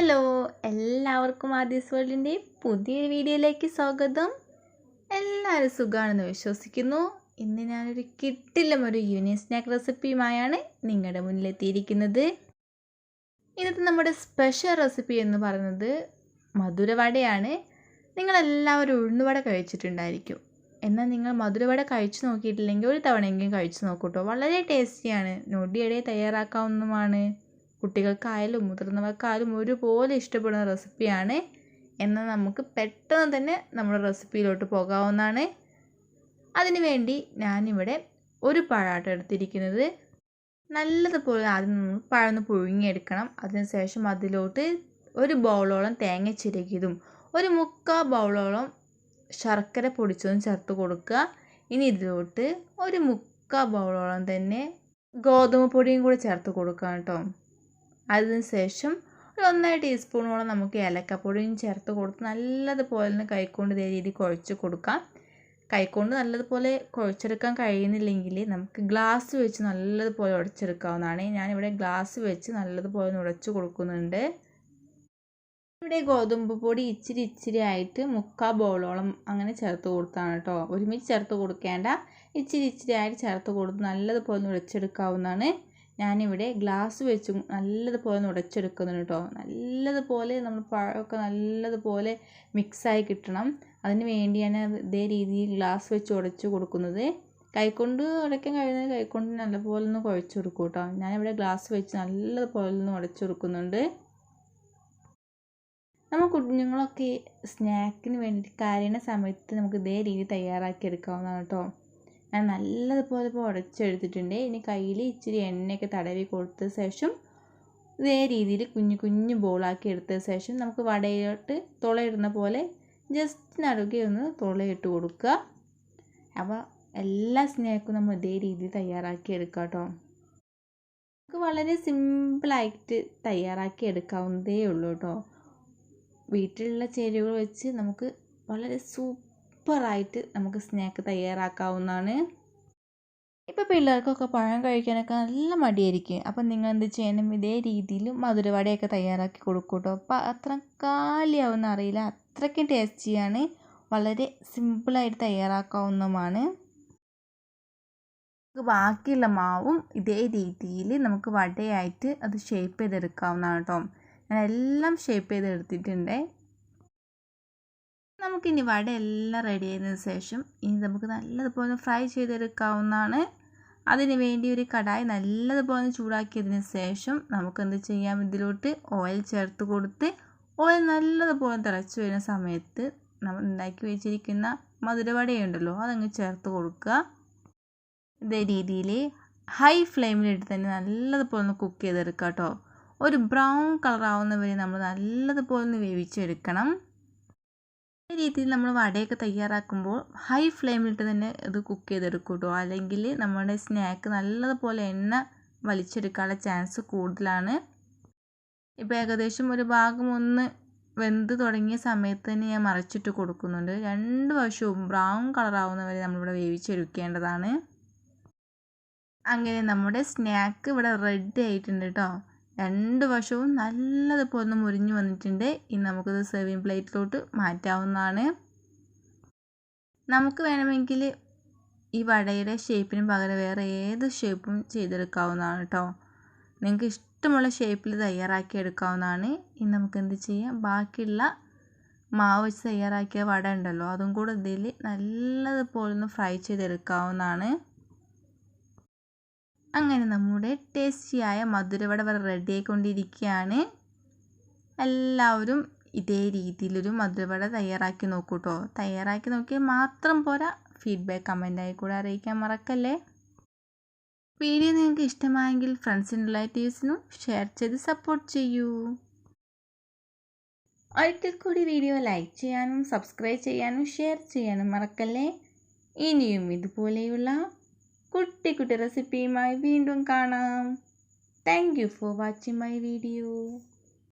Hello എല്ലാവർക്കും ആദ്യസ് വേൾഡിന്റെ പുതിയൊരു വീഡിയോയിലേക്ക് സ്വാഗതം. എല്ലാവരും സുഖമാണെന്ന് വിശ്വസിക്കുന്നു. ഇന്ന് ഞാനൊരു കിട്ടില്ലം ഒരു യൂണിയൻ സ്നാക്ക് റെസിപ്പിയുമായാണ് നിങ്ങളുടെ മുന്നിലെത്തിയിരിക്കുന്നത്. ഇന്നത്തെ നമ്മുടെ സ്പെഷ്യൽ റെസിപ്പി എന്ന് പറയുന്നത് മധുരവടയാണ്. നിങ്ങളെല്ലാവരും ഉഴുന്നുവട കഴിച്ചിട്ടുണ്ടായിരിക്കും. എന്നാൽ നിങ്ങൾ മധുരവട കഴിച്ചു നോക്കിയിട്ടില്ലെങ്കിൽ ഒരു തവണയെങ്കിലും കഴിച്ചു നോക്കൂട്ടോ വളരെ ടേസ്റ്റിയാണ്. നൊടിയടെ തയ്യാറാക്കാവുന്നതുമാണ്. കുട്ടികൾക്കായാലും മുതിർന്നവർക്കായാലും ഒരുപോലെ ഇഷ്ടപ്പെടുന്ന റെസിപ്പിയാണ് എന്നാൽ നമുക്ക് പെട്ടെന്ന് തന്നെ നമ്മുടെ റെസിപ്പിയിലോട്ട് പോകാവുന്നതാണ്. അതിനുവേണ്ടി ഞാനിവിടെ ഒരു പഴാട്ട എടുത്തിരിക്കുന്നത്. നല്ലതുപോലെ ആദ്യം നമ്മൾ പഴന്ന് പുഴുങ്ങിയെടുക്കണം. അതിനുശേഷം അതിലോട്ട് ഒരു ബൗളോളം തേങ്ങ ചിരകിയതും ഒരു മുക്കാൽ ബൗളോളം ശർക്കര പൊടിച്ചതും ചേർത്ത് കൊടുക്കുക. ഇനി ഇതിലോട്ട് ഒരു മുക്കാൽ ബൗളോളം തന്നെ ഗോതമ്പ് പൊടിയും കൂടി ചേർത്ത് കൊടുക്കുക കേട്ടോ. അതിനുശേഷം ഒരു ഒന്നര ടീസ്പൂണോളം നമുക്ക് ഏലക്കപ്പൊടിയും ചേർത്ത് കൊടുത്ത് നല്ലതുപോലെ തന്നെ കൈക്കൊണ്ട് ഇതേ രീതിയിൽ കുഴച്ച് കൊടുക്കാം. കൈക്കൊണ്ട് നല്ലതുപോലെ കുഴച്ചെടുക്കാൻ കഴിയുന്നില്ലെങ്കിൽ നമുക്ക് ഗ്ലാസ് വെച്ച് നല്ലതുപോലെ ഉടച്ചെടുക്കാവുന്നതാണ്. ഞാനിവിടെ ഗ്ലാസ് വെച്ച് നല്ലതുപോലെ ഉടച്ച് കൊടുക്കുന്നുണ്ട്. ഇവിടെ ഗോതമ്പ് പൊടി ഇച്ചിരി ഇച്ചിരി ആയിട്ട് മുക്കാൽ ബോളോളം അങ്ങനെ ചേർത്ത് കൊടുത്താണ് കേട്ടോ. ഒരുമിച്ച് ചേർത്ത് കൊടുക്കേണ്ട. ഇച്ചിരി ഇച്ചിരി ആയിട്ട് ചേർത്ത് കൊടുത്ത് നല്ലതുപോലെ ഉടച്ചെടുക്കാവുന്നതാണ്. ഞാനിവിടെ ഗ്ലാസ് വെച്ച് നല്ലതുപോലെ ഉടച്ചെടുക്കുന്നുണ്ട് കേട്ടോ നല്ലതുപോലെ നമ്മൾ പഴമൊക്കെ നല്ലതുപോലെ മിക്സായി കിട്ടണം. അതിന് വേണ്ടിയാണ് ഇതേ രീതിയിൽ ഗ്ലാസ് വെച്ച് ഉടച്ചു കൊടുക്കുന്നത്. കൈക്കൊണ്ട് ഉടയ്ക്കാൻ കഴിയുന്നത് കൈക്കൊണ്ട് നല്ലപോലെ ഒന്ന് കുഴച്ച് കൊടുക്കും കേട്ടോ ഞാനിവിടെ ഗ്ലാസ് വെച്ച് നല്ലതുപോലെ ഒന്ന് ഉടച്ചു കൊടുക്കുന്നുണ്ട്. നമ്മൾ കുഞ്ഞുങ്ങളൊക്കെ സ്നാക്കിന് വേണ്ടി കരയുന്ന സമയത്ത് നമുക്ക് ഇതേ രീതി തയ്യാറാക്കി എടുക്കാവുന്നതാണ് കേട്ടോ ഞാൻ നല്ലതുപോലെ ഉടച്ചെടുത്തിട്ടുണ്ട്. ഇനി കയ്യിൽ ഇച്ചിരി എണ്ണയൊക്കെ തടവി കൊടുത്ത ശേഷം ഇതേ രീതിയിൽ കുഞ്ഞു കുഞ്ഞു ബോളാക്കി എടുത്ത ശേഷം നമുക്ക് വടയിലോട്ട് തുളയിടുന്ന പോലെ ജസ്റ്റ് നടുകി ഒന്ന് തുളയിട്ട് കൊടുക്കുക. അപ്പോൾ എല്ലാ സ്നേഹക്കും നമ്മൾ ഇതേ രീതിയിൽ തയ്യാറാക്കി എടുക്കാം കേട്ടോ. നമുക്ക് വളരെ സിമ്പിളായിട്ട് തയ്യാറാക്കി എടുക്കാവുന്നതേ ഉള്ളൂ കേട്ടോ. വീട്ടിലുള്ള ചേരുവകൾ വെച്ച് നമുക്ക് വളരെ സൂപ്പറായിട്ട് നമുക്ക് സ്നാക്ക് തയ്യാറാക്കാവുന്നതാണ്. ഇപ്പോൾ പിള്ളേർക്കൊക്കെ പഴം കഴിക്കാനൊക്കെ നല്ല മടിയായിരിക്കും. അപ്പം നിങ്ങൾ എന്ത് ചെയ്യണം? ഇതേ രീതിയിൽ മധുരവടയൊക്കെ തയ്യാറാക്കി കൊടുക്കും കേട്ടോ അപ്പം അത്ര കാലിയാവുന്ന അറിയില്ല. അത്രയ്ക്കും ടേസ്റ്റിയാണ്. വളരെ സിമ്പിളായിട്ട് തയ്യാറാക്കാവുന്നതുമാണ്. ബാക്കിയുള്ള മാവും ഇതേ രീതിയിൽ നമുക്ക് വടയായിട്ട് അത് ഷേപ്പ് ചെയ്തെടുക്കാവുന്നതാണ് കേട്ടോ ഞാൻ എല്ലാം ഷേപ്പ് ചെയ്ത് എടുത്തിട്ടുണ്ട് നമുക്കിനി വട എല്ലാം റെഡി ആയതിനു ശേഷം ഇനി നമുക്ക് നല്ലതുപോലെ ഫ്രൈ ചെയ്തെടുക്കാവുന്നതാണ്. അതിന് വേണ്ടി ഒരു കടായി നല്ലതുപോലെ ചൂടാക്കിയതിന് ശേഷം നമുക്ക് എന്ത് ചെയ്യാം? ഇതിലോട്ട് ഓയിൽ ചേർത്ത് കൊടുത്ത് ഓയിൽ നല്ലതുപോലെ തിളച്ച് വരുന്ന സമയത്ത് നമ്മൾ ഉണ്ടാക്കി വെച്ചിരിക്കുന്ന മധുരവടയുണ്ടല്ലോ അതങ്ങ് ചേർത്ത് കൊടുക്കുക. ഇതേ രീതിയിൽ ഹൈ ഫ്ലെയിമിലിട്ട് തന്നെ നല്ലതുപോലെ ഒന്ന് കുക്ക് ചെയ്തെടുക്കുക കേട്ടോ ഒരു ബ്രൗൺ കളർ ആവുന്ന വരെ നമ്മൾ നല്ലതുപോലെ ഒന്ന് വേവിച്ചെടുക്കണം. ഈ രീതിയിൽ നമ്മൾ വടയൊക്കെ തയ്യാറാക്കുമ്പോൾ ഹൈ ഫ്ലെയിമിലിട്ട് തന്നെ ഇത് കുക്ക് ചെയ്തെടുക്കൂട്ടോ കേട്ടോ അല്ലെങ്കിൽ നമ്മുടെ സ്നാക്ക് നല്ലതുപോലെ എണ്ണ വലിച്ചെടുക്കാനുള്ള ചാൻസ് കൂടുതലാണ്. ഇപ്പോൾ ഏകദേശം ഒരു ഭാഗം ഒന്ന് വെന്ത് തുടങ്ങിയ സമയത്ത് തന്നെ ഞാൻ മറച്ചിട്ട് കൊടുക്കുന്നുണ്ട്. രണ്ട് വശവും ബ്രൗൺ കളറാവുന്ന വരെ നമ്മളിവിടെ വേവിച്ചെടുക്കേണ്ടതാണ്. അങ്ങനെ നമ്മുടെ സ്നാക്ക് ഇവിടെ റെഡി ആയിട്ടുണ്ട് കേട്ടോ രണ്ട് വശവും നല്ലതുപോലെ ഒന്ന് മുരിഞ്ഞു വന്നിട്ടുണ്ട്. ഇനി നമുക്കത് സെർവിങ് പ്ലേറ്റിലോട്ട് മാറ്റാവുന്നതാണ്. നമുക്ക് വേണമെങ്കിൽ ഈ വടയുടെ ഷേപ്പിന് പകരം വേറെ ഏത് ഷേപ്പും ചെയ്തെടുക്കാവുന്നതാണ് കേട്ടോ നിങ്ങൾക്ക് ഇഷ്ടമുള്ള ഷേപ്പിൽ തയ്യാറാക്കി എടുക്കാവുന്നതാണ്. ഇനി നമുക്ക് എന്ത് ചെയ്യാം? ബാക്കിയുള്ള മാവ് വെച്ച് തയ്യാറാക്കിയ വട ഉണ്ടല്ലോ അതും കൂടെ ഇതിൽ നല്ലതുപോലെ ഒന്ന് ഫ്രൈ ചെയ്തെടുക്കാവുന്നതാണ്. അങ്ങനെ നമ്മുടെ ടേസ്റ്റിയായ മധുരവട വരെ റെഡി ആയിക്കൊണ്ടിരിക്കുകയാണ് എല്ലാവരും ഇതേ രീതിയിലൊരു മധുരവട തയ്യാറാക്കി നോക്കൂ കേട്ടോ തയ്യാറാക്കി നോക്കിയാൽ മാത്രം പോരാ. ഫീഡ്ബാക്ക് കമന്റായി കൂടെ അറിയിക്കാൻ മറക്കല്ലേ? വീഡിയോ നിങ്ങൾക്ക് ഇഷ്ടമായെങ്കിൽ ഫ്രണ്ട്സിനും റിലേറ്റീവ്സിനും ഷെയർ ചെയ്ത് സപ്പോർട്ട് ചെയ്യൂ. ഒരിക്കൽ കൂടി വീഡിയോ ലൈക്ക് ചെയ്യാനും സബ്സ്ക്രൈബ് ചെയ്യാനും ഷെയർ ചെയ്യാനും മറക്കല്ലേ? ഇനിയും ഇതുപോലെയുള്ള കുട്ടി കുട്ടി റെസിപ്പിയുമായി വീണ്ടും കാണാം. Thank you for watching my video